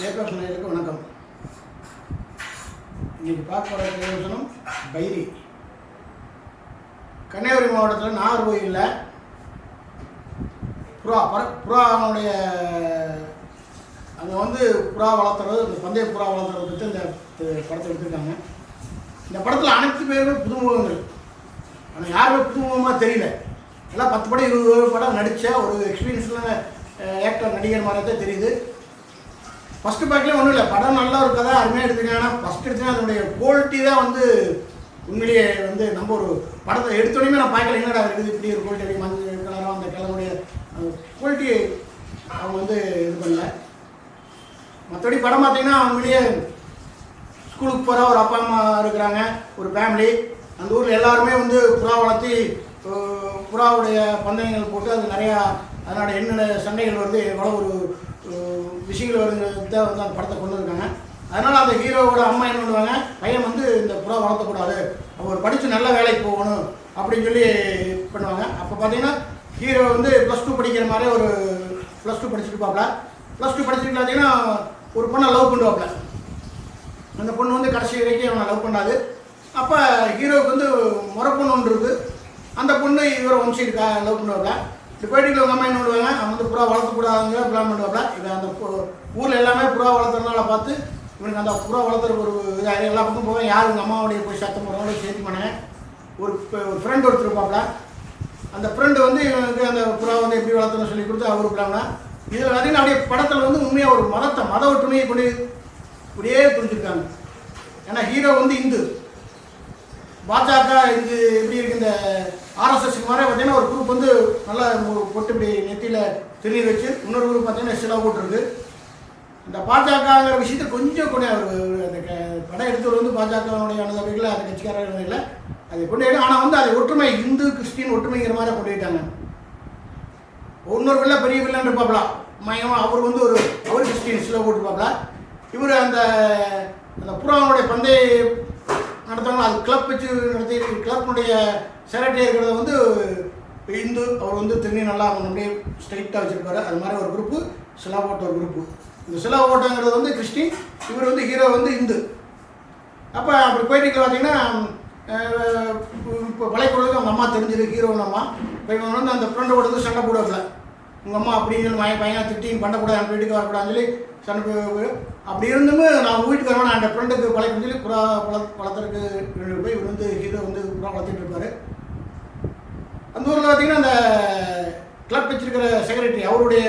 ஜெயபிரகாஷ் நேயருக்கு வணக்கம். இன்னைக்கு பார்க்க போகிற பிரயோஜனம் பைரி. கன்னியாகுமரி மாவட்டத்தில் நாகர்கோயிலில் புறா பர புறாவுடைய அங்கே வந்து புறா வளர்த்துறது இந்த பந்தய புறா வளர்த்துறத பற்றி இந்த படத்தை எடுத்திருக்காங்க. இந்த படத்தில் அனைத்து பேருமே புதுமுகங்கள். ஆனால் யாருமே புதுமுகமாக தெரியல. எல்லாம் பத்து படம் இருபது படம் நடித்த ஒரு எக்ஸ்பீரியன்ஸில் ஆக்டர் நடிகர் மாதிரி தான் தெரியுது. ஃபஸ்ட்டு பார்க்கல ஒன்றும் இல்லை படம் நல்லா இருக்கதா அருமையாக எடுத்துருக்காங்க. ஆனால் ஃபஸ்ட் எடுத்தீங்கன்னா அதனுடைய குவாலிட்டி தான் வந்து உண்மையிலேயே வந்து நம்ம ஒரு படத்தை எடுத்தோடனே நான் பார்க்கல. என்னடா இருக்குது இப்படி ஒரு குவாலிட்டி மஞ்சள் கலரும் அந்த கலருடைய குவாலிட்டி அவங்க வந்து இது பண்ணல. மற்றபடி படம் பார்த்தீங்கன்னா அவங்களே ஸ்கூலுக்கு போகிற ஒரு அப்பா அம்மா இருக்கிறாங்க ஒரு ஃபேமிலி அந்த ஊரில் எல்லாருமே வந்து புறா வளர்த்தி புறாவுடைய பந்தயங்கள் போட்டு அது நிறையா அதனோட என்னென்ன சண்டைகள் வருது எவ்வளோ ஒரு விஷயங்கள் வருங்கிறது தான் வந்து அந்த படத்தை கொண்டு இருக்காங்க அதனால் அந்த ஹீரோவோட அம்மா என்ன பண்ணுவாங்க பையன் வந்து இந்த புறா வளர்த்தக்கூடாது அவர் படித்து நல்ல வேலைக்கு போகணும் அப்படின்னு சொல்லி பண்ணுவாங்க. அப்போ பார்த்தீங்கன்னா ஹீரோ வந்து ப்ளஸ் டூ படிக்கிற மாதிரி ஒரு ப்ளஸ் டூ படிச்சுட்டு ப்ளஸ் டூ படிச்சுட்டு பார்த்தீங்கன்னா ஒரு பொண்ணை லவ் பண்ணுவாப்ல. அந்த பொண்ணு வந்து கடைசி வரைக்கும் அவனை லவ் பண்ணாது. அப்போ ஹீரோவுக்கு வந்து முறை பொண்ணு ஒன்று இருக்குது அந்த பொண்ணு இவரை வம்சிட்டு லவ் பண்ணுவாப்ல. இந்த போயிட்டு உங்கள் அம்மா என்ன பண்ணுவாங்க? அவன் வந்து புறா வளர்த்தக்கூடாதுங்க பிளான் பண்ணுவாப்ல இது அந்த ஊரில் எல்லாமே புறா வளர்த்துறதுனால பார்த்து இவனுக்கு அந்த புறா வளர்த்துற ஒரு இதாக எல்லா பக்கம் போவேன். யார் உங்கள் அம்மாவுடைய போய் சத்தம் போடுறவங்கள சேர்த்து பண்ணேன் ஒரு ஒரு ஃப்ரெண்ட் ஒருத்தர் இருப்பாப்ல. அந்த ஃப்ரெண்டு வந்து இவனுக்கு அந்த புறா வந்து எப்படி வளர்த்தணும்னு சொல்லி கொடுத்து அவரு பிளான்னா இதில் பார்த்தீங்கன்னா அப்படியே படத்தில் வந்து உண்மையாக ஒரு மதத்தை மத ஒற்றுமையை கொண்டு இப்படியே புரிஞ்சுருக்காங்க. ஏன்னா ஹீரோ வந்து இந்து. பாஜக இந்து எப்படி இருக்கு இந்த ஆர்எஸ்எஸ் மாதிரி பார்த்தீங்கன்னா ஒரு குரூப் வந்து நல்லா போட்டு பொட்டு இப்படி நெத்தியில் தெரிய வச்சு இன்னொரு குரூப் பார்த்தீங்கன்னா சிலா போட்டுருக்கு. இந்த பாஜகங்கிற விஷயத்தை கொஞ்சம் கூட அவர் அந்த க- படம் எடுத்தவர் வந்து பாஜகவுடைய அனுதாபிகள் அந்த கட்சிக்காரர்கள் இல்லை அதை கொண்டு ஆனால் வந்து அது ஒற்றுமை இந்து கிறிஸ்டின் ஒற்றுமைங்கிற மாதிரி கொண்டு போயிட்டாங்க. இன்னொரு வில்ல பெரிய வில்லன் இருப்பாப்ல மயம் அவர் வந்து ஒரு அவர் கிறிஸ்டின் சில போட்டுருப்பாப்ல. இவர் அந்த அந்த புறாவனுடைய பந்தய நடத்தவங்க அது கிளப் வச்சு நடத்தி கிளப்னுடைய செக்ரட்டரி இருக்கிறது வந்து இந்து அவர் வந்து திருநீ நல்லா அப்படியே ஸ்ட்ரைட்டாக வச்சுருப்பாரு. அது மாதிரி ஒரு குரூப்பு சிலா ஓட்ட ஒரு குரூப்பு இந்த சிலா ஓட்டங்கிறது வந்து கிறிஸ்டின் இவர் வந்து ஹீரோ வந்து இந்து. அப்போ அப்படி போயிட்டு பார்த்தீங்கன்னா இப்போ பழையக்குழுக்கு அவங்க அம்மா தெரிஞ்சிருக்கு ஹீரோயின் அம்மா. இப்போ இவங்க வந்து அந்த ஃப்ரெண்டோட வந்து சண்டை போடுவாப்புல. உங்கள் அம்மா அப்படின்னு சொல்லி மய பையன் திட்டி பண்ணக்கூடாது என் வீட்டுக்கு வரக்கூடாதுன்னு சொல்லி சண்டை அப்படி இருந்துமே நான் வீட்டுக்கு வரவேன் அந்த ஃப்ரெண்டுக்கு பழைய சொல்லி புறா வள வளர்த்துறதுக்கு போய் இவர் வந்து ஹீரோ வந்து புறா வளர்த்துட்டு இருப்பார். அந்த பார்த்தீங்கன்னா அந்த கிளப் வச்சிருக்கிற செக்ரட்டரி அவருடைய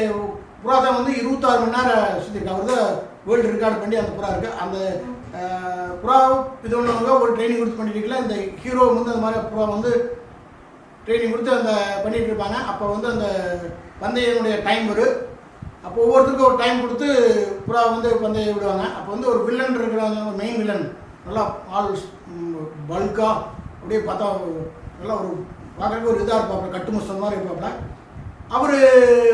புறா தான் வந்து இருபத்தாறு மணி நேரம் சுற்றிருக்கு அவர் தான் வேர்ல்டு ரெக்கார்டு பண்ணி அந்த புறா இருக்குது அந்த புறா இது ஒன்றவங்க ஒரு ட்ரைனிங் கொடுத்து பண்ணிட்டு இந்த ஹீரோ வந்து அந்த மாதிரி புறா வந்து ட்ரைனிங் கொடுத்து அந்த பண்ணிட்டு இருப்பாங்க. அப்போ வந்து அந்த பந்தயனுடைய டைம் வரும் அப்போ ஒவ்வொருத்தருக்கும் ஒரு டைம் கொடுத்து புறா வந்து பந்தயம் விடுவாங்க. அப்போ வந்து ஒரு வில்லன் இருக்கிறாங்க மெயின் வில்லன் நல்லா ஆல் பல்காக அப்படியே பார்த்தா நல்லா ஒரு பார்க்குறதுக்கு ஒரு இதாக இருப்பாப்புல கட்டுமுஸ்தம் மாதிரி இருப்பாப்புல அவர்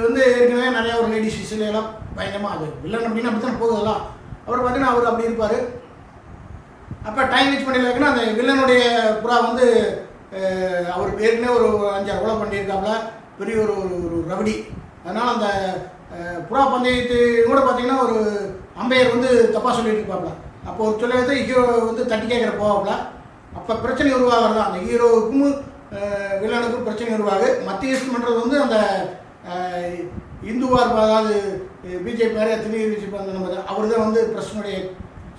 வந்து ஏற்கனவே நிறையா ஒரு லேடிஸ் இசையில எல்லாம் பயங்கரமாக அது வில்லன் அப்படின்னு அப்படி தான் போகுதெல்லாம் அவர் பார்த்தீங்கன்னா அவர் அப்படி இருப்பார். அப்போ டைம் வேஸ்ட் பண்ணியிருக்குன்னா அந்த வில்லனுடைய புறா வந்து அவர் ஏற்கனவே ஒரு அஞ்சாறு கொலை பண்ணியிருக்காப்புல பெரிய ஒரு ஒரு- ஒரு ரவுடி. அதனால் அந்த புறா பந்தயத்து கூட பார்த்தீங்கன்னா ஒரு அம்பையர் வந்து தப்பாக சொல்லிட்டு இருப்பாப்புல அப்போ ஒரு சொல்ல ஹீரோ வந்து தட்டி கேட்குற போவாப்புல அப்போ பிரச்சனை உருவாகிறது? அந்த ஹீரோவுக்கும் வில்லனுக்கும் பிரச்சனை வருவாங்க. மத்தியஸ்து பண்ணுறது வந்து அந்த இந்துவார் இந்துவா அதாவது பிஜேபி மாதிரி திடீர் அந்த நம்ம அவர் தான் வந்து பிரச்சனையுடைய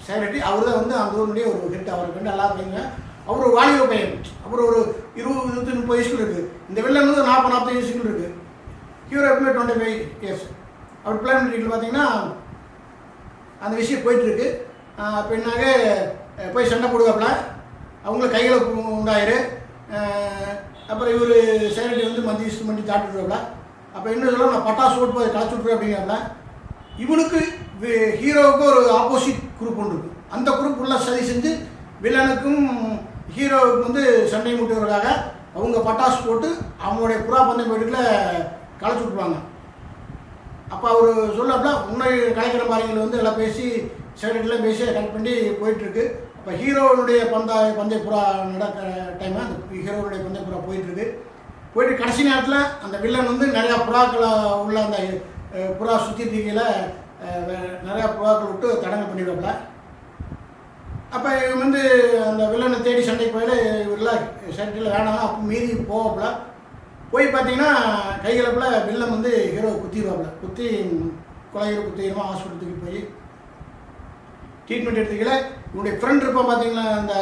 செக்ரட்டரி அவர் தான் வந்து அந்த ஊருடைய ஒரு ஹெட் அவர் வந்து எல்லா பையங்க அவர் ஒரு வாலிப பையன். அவர் ஒரு இருபது இருபத்தி முப்பது வயசுல இருக்குது இந்த வில்லன் வந்து நாற்பது நாற்பது வயசுக்கு இருக்குது ஹீரோ எப்பவுமே டுவெண்ட்டி ஃபைவ் இயர்ஸ் அவர் பிளான் பண்ணிட்டு பார்த்தீங்கன்னா அந்த விஷயம் போயிட்டுருக்கு பின்னாக போய் சண்டை போடுவாப்புல அவங்கள கையில் உண்டாயிரு. அப்புறம் இவர் செக்ரட்டரி வந்து மத்திய இஷ்டம் பண்ணி தாட்டுருவாப்புல அப்போ என்ன சொல்ல நான் பட்டாசு ஓட்டு போய் கலச்சு விட்ருவேன் அப்படிங்கிறாப்புல இவனுக்கு ஹீரோவுக்கு ஒரு ஆப்போசிட் குரூப் ஒன்று இருக்குது அந்த குரூப் உள்ள சதி செஞ்சு வில்லனுக்கும் ஹீரோவுக்கு வந்து சண்டை முட்டுவதற்காக அவங்க பட்டாசு போட்டு அவங்களுடைய புறா பந்தயம் வீட்டுக்குள்ள களைச்சு விட்ருவாங்க அப்போ அவர் சொல்லாப்ல முன்னாடி கலைக்கிற மாதிரிங்களை வந்து எல்லாம் பேசி செக்ரட்டரிலாம் பேசி கனெக்ட் பண்ணி போயிட்டுருக்கு. இப்போ ஹீரோனுடைய பந்த பந்தய புறா நடக்கிற டைம் அந்த ஹீரோனுடைய பந்தய புறா போயிட்டுருக்கு. போயிட்டு கடைசி நேரத்தில் அந்த வில்லன் வந்து நிறையா புறாக்களை உள்ள அந்த புறா சுற்றி இருக்கையில் நிறையா புறாக்கள் விட்டு தடங்க பண்ணிடுவாப்புல. அப்போ இவங்க வந்து அந்த வில்லனை தேடி சண்டைக்கு போயில இவரெல்லாம் சண்டையில் வேணாம் அப்போ மீறி போவாப்புல. போய் பார்த்தீங்கன்னா கைகளப்பில் வில்லன் வந்து ஹீரோ குத்திடுவாப்புல. குத்தி கொலையில் ஹாஸ்பிட்டல் தூக்கி போய் ட்ரீட்மெண்ட் எடுத்துக்கல. இவனுடைய ஃப்ரெண்ட் இருப்பான் பார்த்தீங்களா அந்த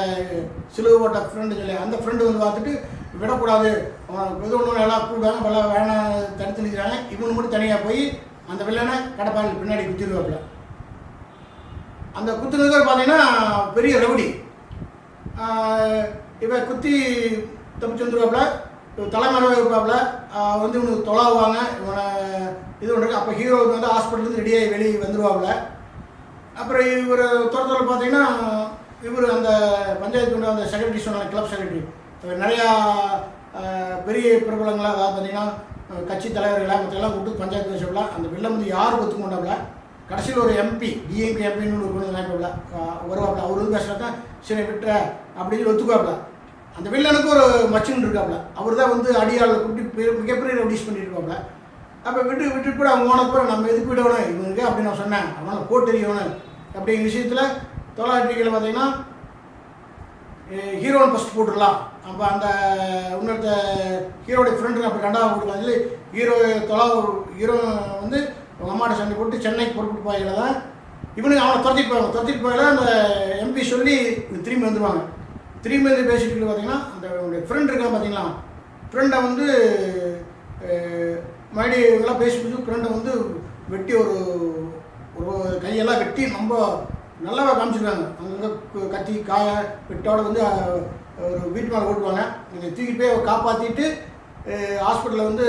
சிலுவை போட்ட ஃப்ரெண்டு சொல்லி அந்த ஃப்ரெண்டு வந்து பார்த்துட்டு விடக்கூடாது. அவன் எது ஒன்று எல்லாம் கூப்பிடுவாங்க நல்லா வேணாம் தடுத்து நிற்கிறாங்க இவனு மட்டும் தனியாக போய் அந்த வில்லனை கடப்பாயில் பின்னாடி குத்திடுவாப்புல. அந்த குத்துனதுக்கு பார்த்தீங்கன்னா பெரிய ரவுடி. இவன் குத்தி தப்பிச்சு வந்துருவாப்புல. தலைமறைவாக இருப்பாப்புல. வந்து இவனுக்கு தொலாவுவாங்க. இவனை இது பண்ணுறது அப்போ ஹீரோ வந்து ஹாஸ்பிட்டலேருந்து ரெடியாகி வெளியே வந்துடுவாப்புல அப்புறம் இவர் தோட்டத்தில் பார்த்தீங்கன்னா இவர் அந்த பஞ்சாயத்து கொண்டு அந்த செக்ரட்டரி சொன்னாங்க கிளப் செக்ரட்டரி நிறையா பெரிய பிரபலங்களாக அதாவது பார்த்தீங்கன்னா கட்சி தலைவர்களாக மற்றெல்லாம் கூப்பிட்டு பஞ்சாயத்து வச்சப்பல அந்த வில்லம் வந்து யார் ஒத்துக்கொண்டாப்ல? கடைசியில் ஒரு எம்பி டிஎம்பி எம்பின்னு ஒரு கொண்டு நினைப்பாப்ல வருவாப்ல. அவர் வந்து பேசுகிறதா சரி விட்டுற அப்படின்னு சொல்லி ஒத்துக்குவாப்ல. அந்த வில்லனுக்கு ஒரு மச்சின் இருக்காப்ல. அவர் தான் வந்து அடியாள் கூப்பிட்டு மிகப்பெரிய ரெடியூஸ் பண்ணியிருக்காப்ல அப்போ விட்டு விட்டுட்டு கூட அவங்க போனப்போ நம்ம எதுக்கு விடணும்? இவனுக்கு அப்படின்னு நான் சொன்னேன். அவனால் போட்டு தெரியணும் அப்படிங்கிற விஷயத்தில் தொள்ளாயிரத்திகள் பார்த்தீங்கன்னா ஹீரோன் ஃபஸ்ட் போட்டுடலாம். அப்போ அந்த இன்னொருத்த ஹீரோடைய ஃப்ரெண்டு அப்படி ரெண்டாவது போட்டுக்கலாம். சொல்லி ஹீரோ தொலா ஹீரோ வந்து அவங்க அம்மாட்ட சண்டை போட்டு சென்னைக்கு பொறுப்பு போயில தான் இவனுக்கு அவனை துரத்திட்டு போவாங்க. துரத்திட்டு போயில அந்த எம்பி சொல்லி திரும்பி வந்துடுவாங்க திரும்பி வந்து பேசிட்டு பார்த்தீங்கன்னா அந்த அவனுடைய ஃப்ரெண்ட் இருக்கான் பார்த்தீங்களா? ஃப்ரெண்டை வந்து மறுபடியும் இவங்களாம் பேசி பேசி ஃப்ரெண்டை வந்து வெட்டி ஒரு ஒரு கையெல்லாம் வெட்டி ரொம்ப நல்லாவே காமிச்சிருக்காங்க. அங்கங்கே கத்தி காய வெட்டோட வந்து ஒரு வீட்டு மேலே ஓட்டுவாங்க. இதை தூக்கிட்டு போய் காப்பாற்றிட்டு ஹாஸ்பிட்டலில் வந்து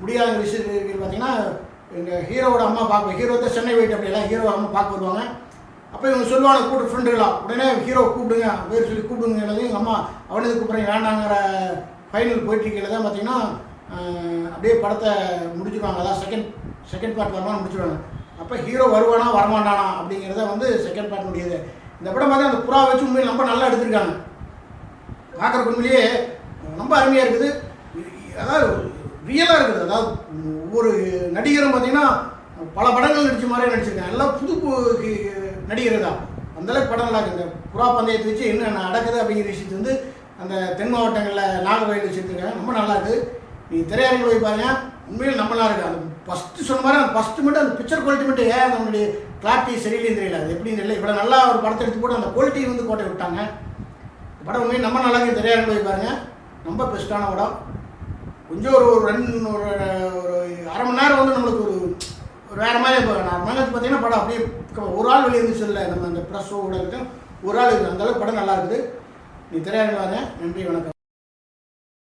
முடியாத விஷயம் பார்த்தீங்கன்னா எங்கள் ஹீரோவோட அம்மா பார்க்க ஹீரோ தான் சென்னை போயிட்டு அப்படியெல்லாம் ஹீரோ அம்மா பார்க்க வருவாங்க. அப்போ இவங்க சொல்லுவாங்க கூப்பிட்டு ஃப்ரெண்டுகளாக உடனே ஹீரோ கூப்பிடுங்க பேர் சொல்லி கூப்பிடுங்க எழுதி எங்கள் அம்மா அவனுக்கு கூப்பிட்றேன் வேண்டாங்கிற ஃபைனல் போயிட்டுருக்கையில் தான் பார்த்தீங்கன்னா அப்படியே படத்தை முடிச்சிருவாங்க. அதான் செகண்ட் செகண்ட் பார்ட் வரலாம் முடிச்சிருவாங்க. அப்போ ஹீரோ வருவானா வரமாட்டானா அப்படிங்கிறத வந்து செகண்ட் பார்ட் முடியுது. இந்த படம் பார்த்தா அந்த புறா வச்சு உண்மையில் ரொம்ப நல்லா எடுத்திருக்காங்க. பார்க்குறக்கு உண்மையிலேயே ரொம்ப அருமையாக இருக்குது. அதாவது ரியலாக இருக்குது. அதாவது ஒவ்வொரு நடிகரும் பார்த்தீங்கன்னா பல படங்கள் நடித்த மாதிரியே நடிச்சிருக்காங்க. எல்லாம் புது நடிகர் தான். அந்தளவுக்கு படம் நல்லா இருக்குது. இந்த புறா பந்தயத்தை வச்சு என்ன நடக்குது அப்படிங்கிற விஷயத்தை வந்து அந்த தென் மாவட்டங்களில் நாகர்கோயில் வச்சுருக்காங்க ரொம்ப நல்லா இருக்குது. நீ திரையரங்கு போய் பாருங்கள் உண்மையில் நம்ம நல்லா இருக்குது அந்த ஃபஸ்ட்டு சொன்ன மாதிரி அந்த ஃபஸ்ட்டு மட்டும் அந்த பிக்சர் குவாலிட்டி மட்டும் ஏன் நம்மளுடைய கிளாரிட்டி சரியில்லைன்னு தெரியல. அது எப்படின்னு இல்லை இவ்வளோ நல்லா ஒரு படத்தை எடுத்து போட்டு அந்த குவாலிட்டி வந்து கோட்டை விட்டாங்க. படம் உண்மையில் நம்ம நல்லா இருக்கு திரையரங்கில் போய் பாருங்கள் ரொம்ப பெஸ்ட்டான படம். கொஞ்சம் ஒரு ஒரு ரெண்டு ஒரு ஒரு அரை மணி நேரம் வந்து நம்மளுக்கு ஒரு ஒரு வேறு மாதிரி இப்போ நான் மேலே பார்த்தீங்கன்னா படம் அப்படியே ஒரு ஆள் வெளியே இருந்துச்சு இல்லை நம்ம அந்த ப்ரெஸ் ஊடகத்தையும் ஒரு ஆள் இருக்குது அந்தளவுக்கு படம் நல்லா இருக்குது. நீ திரையரங்கில் வாங்க நன்றி வணக்கம்.